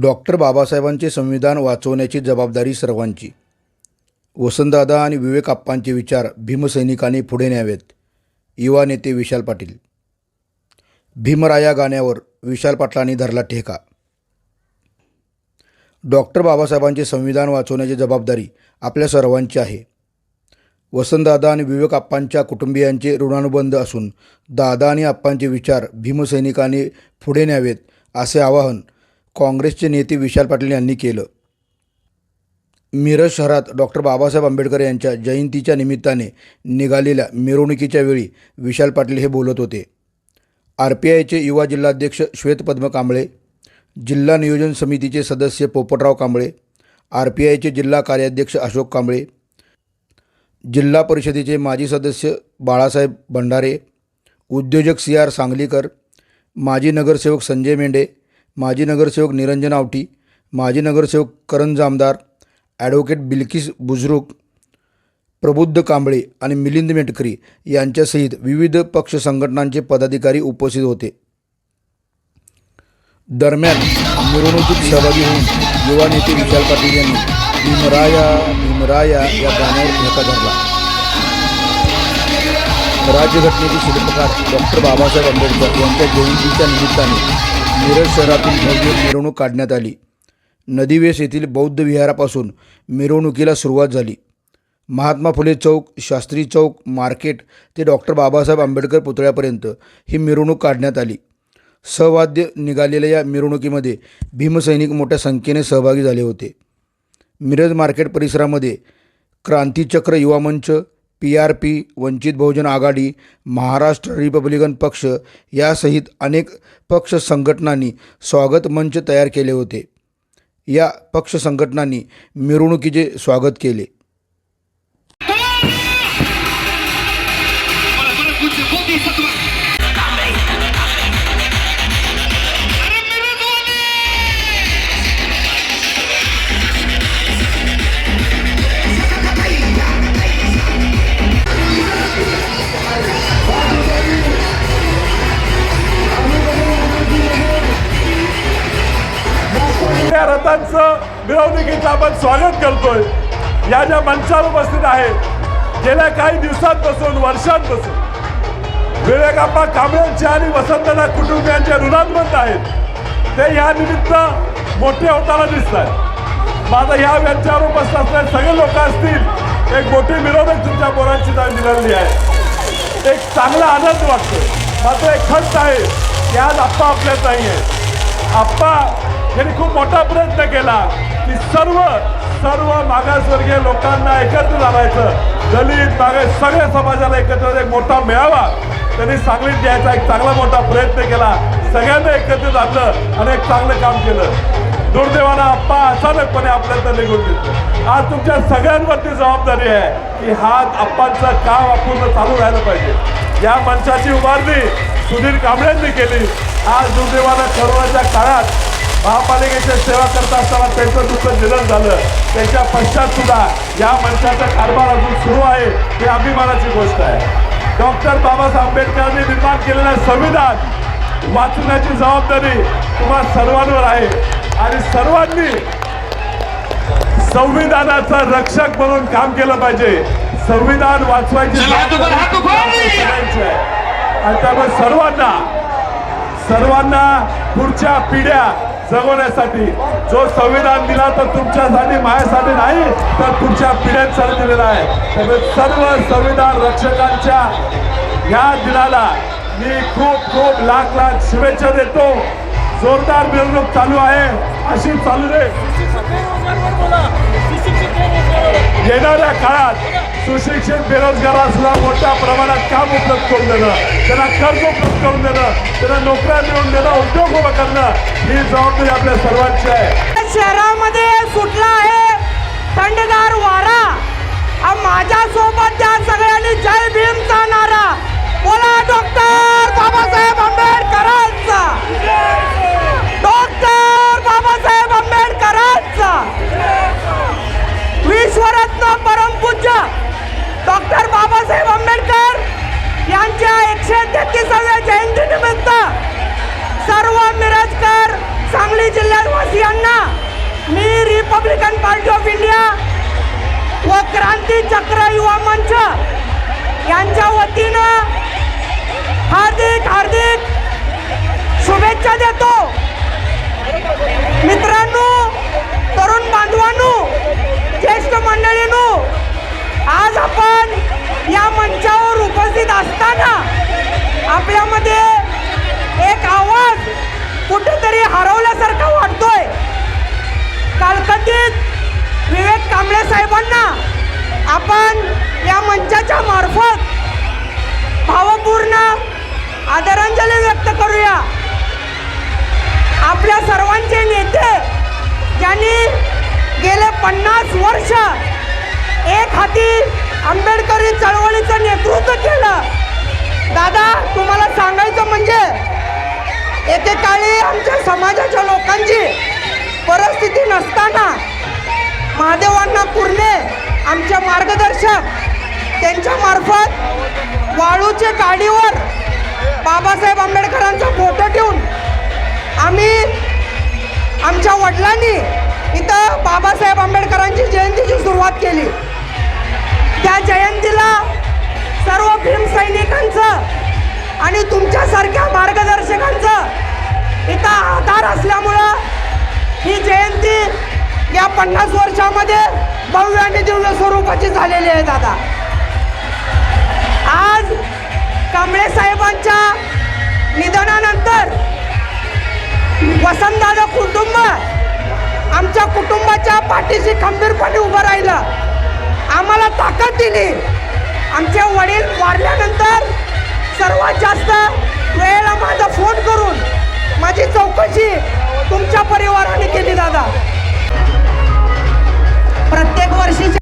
Doctor बाबासाहेबांचे संविधान वाचवण्याची जबाबदारी सर्वांची. वसंतदादा आणि विवेक आप्पांचे विचार भीमसैनिकांनी पुढे न्यावेत. युवा नेते विशाल पाटील. भीमराया गाण्यावर विशाल पाटलांनी धरला ठेका. डॉक्टर बाबासाहेबांचे संविधान वाचवण्याची जबाबदारी आपल्या सर्वांची आहे. वसंतदादा आणि विवेक आप्पांच्या कुटुंबियांचे ऋणानुबंध असून दादा आणि आप्पांचे विचार भीमसैनिकांनी पुढे न्यावेत असे आवाहन काँग्रेसचे नेते विशाल पाटील यांनी केलं. मिरज शहरात डॉक्टर बाबासाहेब आंबेडकर यांच्या जयंतीच्या निमित्ताने निघालेल्या मिरवणुकीच्या वेळी विशाल पाटील हे बोलत होते. आर पी आयचे युवा जिल्हाध्यक्ष श्वेतपद्म कांबळे जिल्हा नियोजन समितीचे सदस्य पोपटराव कांबळे आर पी आयचे जिल्हा कार्याध्यक्ष अशोक कांबळे जिल्हा परिषदेचे माजी सदस्य बाळासाहेब भंडारे उद्योजक सी आर सांगलीकर माजी नगरसेवक संजय मेंढे माजी नगरसेवक निरंजन आवटी माजी नगरसेवक करण जामदार ॲडव्होकेट बिल्किस बुजरुक प्रबुद्ध कांबळे आणि मिलिंद मेटकरी यांच्यासहित विविध पक्ष संघटनांचे पदाधिकारी उपस्थित होते. दरम्यान मिरवणुकीत सहभागी होऊन युवा नेते विशाल पाटील यांनी भीमराया भीमराया या गाण्यावर धक्का धरला. राज्यघटनेचे शिल्पकार डॉक्टर बाबासाहेब आंबेडकर यांच्या जयंतीच्या निमित्ताने मिरज शहरातून भव्य मिरवणूक काढण्यात आली. नदीवेस येथील बौद्ध विहारापासून मिरवणुकीला सुरुवात झाली. महात्मा फुले चौक शास्त्री चौक मार्केट ते डॉक्टर बाबासाहेब आंबेडकर पुतळ्यापर्यंत ही मिरवणूक काढण्यात आली. सहवाद्य निघालेल्या या मिरवणुकीमध्ये भीमसैनिक मोठ्या संख्येने सहभागी झाले होते. मिरज मार्केट परिसरामध्ये Krantichakra Yuva Manch P R P Vanchit Bahujan Aghadi Maharashtra Republican पक्ष यासहित अनेक पक्ष संघटनांनी स्वागत मंच तयार केले होते. या पक्ष संघटनांनी मिरवणुकीचे स्वागत केले. या मिरवणुकीचं आपण स्वागत करतोय. या ज्या मंचावर उपस्थित आहेत गेल्या काही दिवसांपासून वर्षांपासून विवेकाप्पा कांबळेंचे आणि वसंतदा कुटुंबियांचे ऋणात्मक आहेत ते या निमित्त मोठे होताना दिसत आहेत माझा ह्या मंचावर उपस्थित असलेले सगळे लोक असतील एक मोठी मिरवणूक तुमच्या पोरांची निघाली आहे. एक चांगला आनंद वाटतो मात्र एक खंत आहे की आज आप्पा आपल्यात नाही आहे आप्पा यांनी खूप मोठा प्रयत्न केला की सर्व सर्व मागासवर्गीय लोकांना एकत्र आणायचं दलित मागास सगळ्या समाजाला एकत्र एक मोठा मेळावा. त्यांनी सांगलीत द्यायचा एक चांगला मोठा प्रयत्न केला. सगळ्यांना एकत्रित आणलं आणि एक चांगलं काम केलं. दुर्दैवानं आप्पा अचानकपणे आपल्याला निघून देतो आज तुमच्या सगळ्यांवरती जबाबदारी आहे की हा आप्पांचं काम अपूर्ण चालू राहिलं पाहिजे. या मंचाची उभारणी सुधीर कांबळ्यांनी केली. आज दुर्दैवानं करोनाच्या काळात महापालिकेची सेवा करत असताना त्यांचं दुःख निधन झालं. त्यांच्या पश्चात सुद्धा या मंचाचा कारभार अजून सुरू आहे ही अभिमानाची गोष्ट आहे. डॉक्टर बाबासाहेब आंबेडकरांनी निर्माण केलेलं संविधान वाचण्याची जबाबदारी तुम्हा सर्वांवर आहे. आणि सर्वांनी संविधानाचं रक्षक म्हणून काम केलं पाहिजे. संविधान वाचवायची. आणि त्यामुळे सर्वांना सर्वांना पुढच्या पिढ्या जगवण्यासाठी जो संविधान दिला तर तुमच्यासाठी माझ्यासाठी नाही तर पुढच्या पिढ्यांसाठी दिलेला आहे. त्यामुळे सर्व संविधान रक्षकांच्या या दिनाला मी खूप खूप लाख लाख शुभेच्छा देतो. जोरदार मिरवणूक चालू आहे. अशी चालू दे येणाऱ्या काळात सुशिक्षित बेरोजगारांना मोठ्या प्रमाणात काम उपलब्ध करून देणं त्यांना कर्ज उपलब्ध करून देणं त्यांना नोकऱ्या मिळवून देणं उद्योग उभा करणं ही जबाबदारी आपल्या सर्वांची आहे. शहरामध्ये सुटला आहे. थंडगार वारा. माझ्यासोबत माझ्या सोबत त्या सगळ्यांनी जय भीमचा नारा. बोला डॉक्टर बाबासाहेब आंबेडकरांचा. व क्रांती चक्र युवा मंच यांच्या वतीनं हार्दिक हार्दिक शुभेच्छा देतो. मित्रांनो तरुण बांधवांनो ज्येष्ठ मंडळींनो आज आपण या मंचावर उपस्थित असताना आपल्यामध्ये एक आवाज कुठेतरी हरवल्यासारखा वाटतोय. कालकथित आपण या मंचाच्या मार्फत भावपूर्ण आदरांजली व्यक्त करूया. आपल्या सर्वांचे नेते ज्यांनी गेले पन्नास वर्ष एक हाती आंबेडकरी चळवळीचं नेतृत्व केलं. दादा तुम्हाला सांगायचं म्हणजे एकेकाळी आमच्या समाजाच्या लोकांची परिस्थिती नसताना महादेवांना कुर्णे त्यांच्या मार्फत वाळूच्या गाडीवर बाबासाहेब आंबेडकरांचा फोटो ठेवून आम्ही आमच्या वडिलांनी इथं बाबासाहेब आंबेडकरांची जयंतीची सुरुवात केली. त्या जयंतीला सर्व भीम सैनिकांचं आणि तुमच्यासारख्या मार्गदर्शकांचं इथं आधार असल्यामुळं ही जयंती या पन्नास वर्षामध्ये भव्य आणि दिव्य स्वरूपाची झालेली आहे दादा. आज कांबळे साहेबांच्या निधनानंतर वसंतदादा कुटुंब आमच्या कुटुंबाच्या पाठीशी खंबीरपणे उभं राहिलं. आम्हाला ताकद दिली. आमचे वडील वारल्यानंतर सर्वात जास्त वेळेला माझा फोन करून माझी चौकशी तुमच्या परिवाराने केली दादा. प्रत्येक वर्षीची